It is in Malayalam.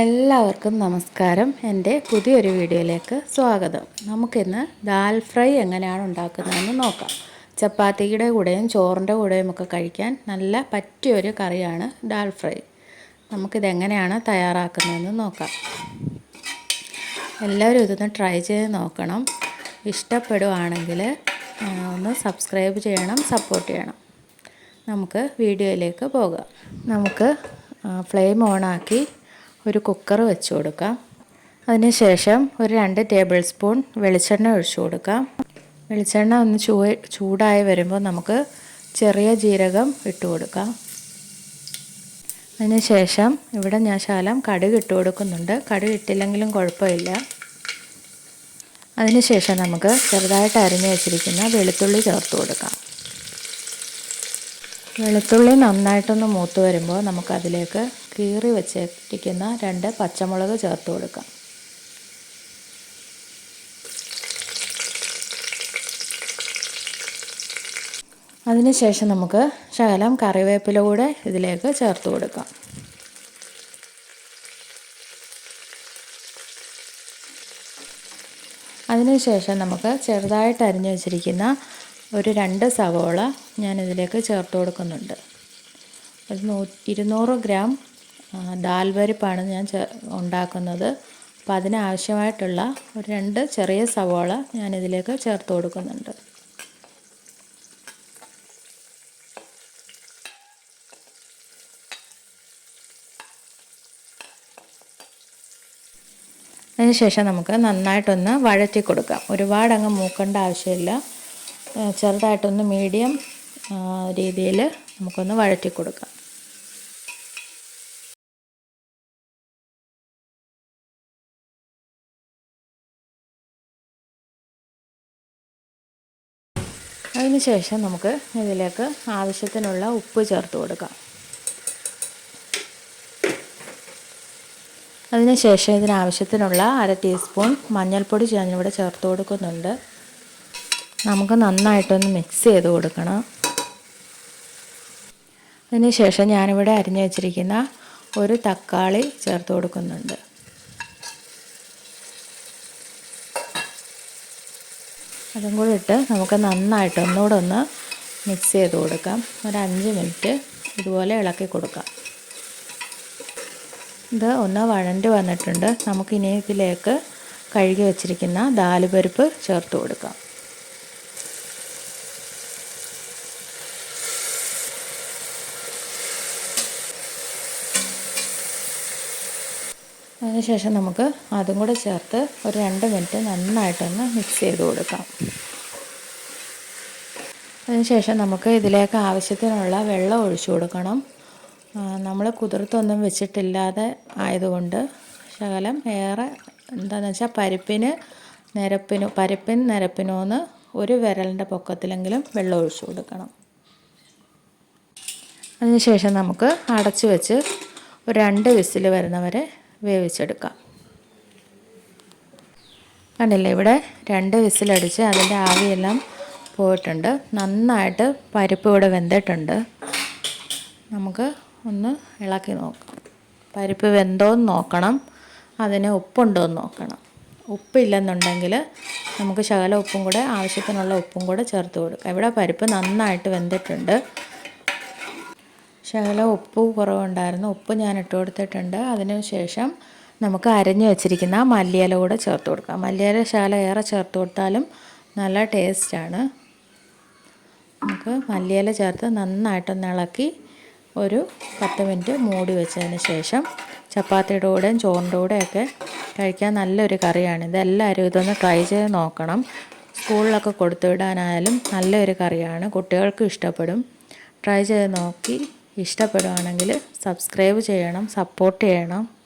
എല്ലാവർക്കും നമസ്കാരം. എന്റെ പുതിയൊരു വീഡിയോയിലേക്ക് സ്വാഗതം. നമുക്കിന്ന് ദാൽ ഫ്രൈ എങ്ങനെയാണ് ഉണ്ടാക്കുന്നതെന്ന് നോക്കാം. ചപ്പാത്തിയുടെ കൂടെയും ചോറിന്റെ കൂടെയും ഒക്കെ കഴിക്കാൻ നല്ല പറ്റിയൊരു കറിയാണ് ദാൽ ഫ്രൈ. നമുക്കിതെങ്ങനെയാണ് തയ്യാറാക്കുന്നതെന്ന് നോക്കാം. എല്ലാവരും ഇതൊന്ന് ട്രൈ ചെയ്ത് നോക്കണം. ഇഷ്ടപ്പെടുവാണെങ്കിൽ ഒന്ന് സബ്സ്ക്രൈബ് ചെയ്യണം സപ്പോർട്ട് ചെയ്യണം. നമുക്ക് വീഡിയോയിലേക്ക് പോകാം. നമുക്ക് ഫ്ലെയിം ഓണാക്കി ഒരു കുക്കർ വെച്ച് കൊടുക്കാം. അതിനുശേഷം ഒരു രണ്ട് ടേബിൾ സ്പൂൺ വെളിച്ചെണ്ണ ഒഴിച്ചു കൊടുക്കാം. വെളിച്ചെണ്ണ ഒന്ന് ചൂ ചൂടായി വരുമ്പോൾ നമുക്ക് ചെറിയ ജീരകം ഇട്ട് കൊടുക്കാം. അതിനുശേഷം ഇവിടെ ഞാൻ ശാലം കടുക് ഇട്ട് കൊടുക്കുന്നുണ്ട്. കടുക് ഇട്ടില്ലെങ്കിലും കുഴപ്പമില്ല. അതിനുശേഷം നമുക്ക് ചെറുതായിട്ട് അരിഞ്ഞു വെച്ചിരിക്കുന്ന വെളുത്തുള്ളി ചേർത്ത് കൊടുക്കാം. വെളുത്തുള്ളി നന്നായിട്ടൊന്ന് മൂത്ത് വരുമ്പോൾ നമുക്കതിലേക്ക് കീറി വെച്ചിരിക്കുന്ന രണ്ട് പച്ചമുളക് ചേർത്ത് കൊടുക്കാം. അതിനുശേഷം നമുക്ക് ശകലം കറിവേപ്പില കൂടെ ഇതിലേക്ക് ചേർത്ത് കൊടുക്കാം. അതിനുശേഷം നമുക്ക് ചെറുതായിട്ട് അരിഞ്ഞു വെച്ചിരിക്കുന്ന ഒരു രണ്ട് സവോള ഞാൻ ഇതിലേക്ക് ചേർത്ത് കൊടുക്കുന്നുണ്ട്. ഒരു നൂ ഇരുന്നൂറ് ഗ്രാം ദാൽ പരിപ്പാണ് ഞാൻ ഉണ്ടാക്കുന്നത്. അപ്പോൾ അതിനാവശ്യമായിട്ടുള്ള ഒരു രണ്ട് ചെറിയ സവോള ഞാൻ ഇതിലേക്ക് ചേർത്ത് കൊടുക്കുന്നുണ്ട്. അതിനുശേഷം നമുക്ക് നന്നായിട്ടൊന്ന് വഴറ്റി കൊടുക്കാം. ഒരുപാട് അങ്ങ് മൂക്കേണ്ട ആവശ്യമില്ല. ചെറുതായിട്ടൊന്ന് മീഡിയം രീതിയിൽ നമുക്കൊന്ന് വഴറ്റി കൊടുക്കാം. അതിന് ശേഷം നമുക്ക് ഇതിലേക്ക് ആവശ്യത്തിനുള്ള ഉപ്പ് ചേർത്ത് കൊടുക്കാം. അതിനുശേഷം ഇതിനാവശ്യത്തിനുള്ള അര ടീസ്പൂൺ മഞ്ഞൾപ്പൊടി ഞാനിവിടെ ചേർത്ത് കൊടുക്കുന്നുണ്ട്. നമുക്ക് നന്നായിട്ടൊന്ന് മിക്സ് ചെയ്ത് കൊടുക്കണം. അതിനുശേഷം ഞാനിവിടെ അരിഞ്ഞു വെച്ചിരിക്കുന്ന ഒരു തക്കാളി ചേർത്ത് കൊടുക്കുന്നുണ്ട്. അതും കൂടി ഇട്ട് നമുക്ക് നന്നായിട്ട് ഒന്നുകൂടെ ഒന്ന് മിക്സ് ചെയ്ത് കൊടുക്കാം. ഒരു അഞ്ച് മിനിറ്റ് ഇതുപോലെ ഇളക്കി കൊടുക്കാം. ഇത് ഒന്ന് വഴണ്ട് വന്നിട്ടുണ്ട്. നമുക്കിനി ഇതിലേക്ക് കഴുകി വെച്ചിരിക്കുന്ന ദാലുപരിപ്പ് ചേർത്ത് കൊടുക്കാം. അതിനുശേഷം നമുക്ക് അതും കൂടെ ചേർത്ത് ഒരു രണ്ട് മിനിറ്റ് നന്നായിട്ടൊന്ന് മിക്സ് ചെയ്ത് കൊടുക്കാം. അതിനുശേഷം നമുക്ക് ഇതിലേക്ക് ആവശ്യത്തിനുള്ള വെള്ളം ഒഴിച്ചു കൊടുക്കണം. നമ്മൾ കുതിർത്തൊന്നും വെച്ചിട്ടില്ലാതെ ആയതുകൊണ്ട് ശകലം ഏറെ എന്താണെന്ന് വെച്ചാൽ പരിപ്പിന് നിരപ്പിനു പരിപ്പിന് നിരപ്പിനോന്ന് ഒരു വിരലിന്റെ പൊക്കത്തിലെങ്കിലും വെള്ളം ഒഴിച്ചു കൊടുക്കണം. അതിനുശേഷം നമുക്ക് അടച്ചു വെച്ച് ഒരു രണ്ട് വിസിൽ വരുന്നവരെ വേവിച്ചെടുക്കാം. കണ്ടില്ലേ ഇവിടെ രണ്ട് വിസിലടിച്ച് അതിന്റെ ആവിയെല്ലാം പോയിട്ടുണ്ട്. നന്നായിട്ട് പരിപ്പ് ഇവിടെ വെന്തിട്ടുണ്ട്. നമുക്ക് ഒന്ന് ഇളക്കി നോക്കാം. പരിപ്പ് വെന്തോന്ന് നോക്കണം അതിന് ഉപ്പുണ്ടോ എന്ന് നോക്കണം. ഉപ്പില്ലെന്നുണ്ടെങ്കിൽ നമുക്ക് ശകല ഉപ്പും കൂടെ ആവശ്യത്തിനുള്ള ഉപ്പും കൂടെ ചേർത്ത് കൊടുക്കാം. ഇവിടെ പരിപ്പ് നന്നായിട്ട് വെന്തിട്ടുണ്ട്. ശകലം ഉപ്പ് കുറവുണ്ടായിരുന്നു. ഉപ്പ് ഞാൻ ഇട്ട് കൊടുത്തിട്ടുണ്ട്. അതിന് ശേഷം നമുക്ക് അരഞ്ഞു വെച്ചിരിക്കുന്ന മല്ലിയില കൂടെ ചേർത്ത് കൊടുക്കാം. മല്ലിയില ശകലം ഏറെ ചേർത്ത് കൊടുത്താലും നല്ല ടേസ്റ്റാണ് നമുക്ക് മല്ലിയില ചേർത്ത് നന്നായിട്ടൊന്ന് ഇളക്കി ഒരു പത്ത് മിനിറ്റ് മൂടി വെച്ചതിന് ശേഷം ചപ്പാത്തിയുടെ കൂടെയും ചോറിന്റെ കൂടെയൊക്കെ കഴിക്കാൻ നല്ലൊരു കറിയാണ്. ഇതെല്ലാവരും ഇതൊന്ന് ട്രൈ ചെയ്ത് നോക്കണം. സ്കൂളിലൊക്കെ കൊടുത്തു വിടാനായാലും നല്ലൊരു കറിയാണ്. കുട്ടികൾക്കും ഇഷ്ടപ്പെടും. ട്രൈ ചെയ്ത് നോക്കി ഇഷ്ടപ്പെടുകയാണെങ്കിൽ സബ്സ്ക്രൈബ് ചെയ്യണം സപ്പോർട്ട് ചെയ്യണം.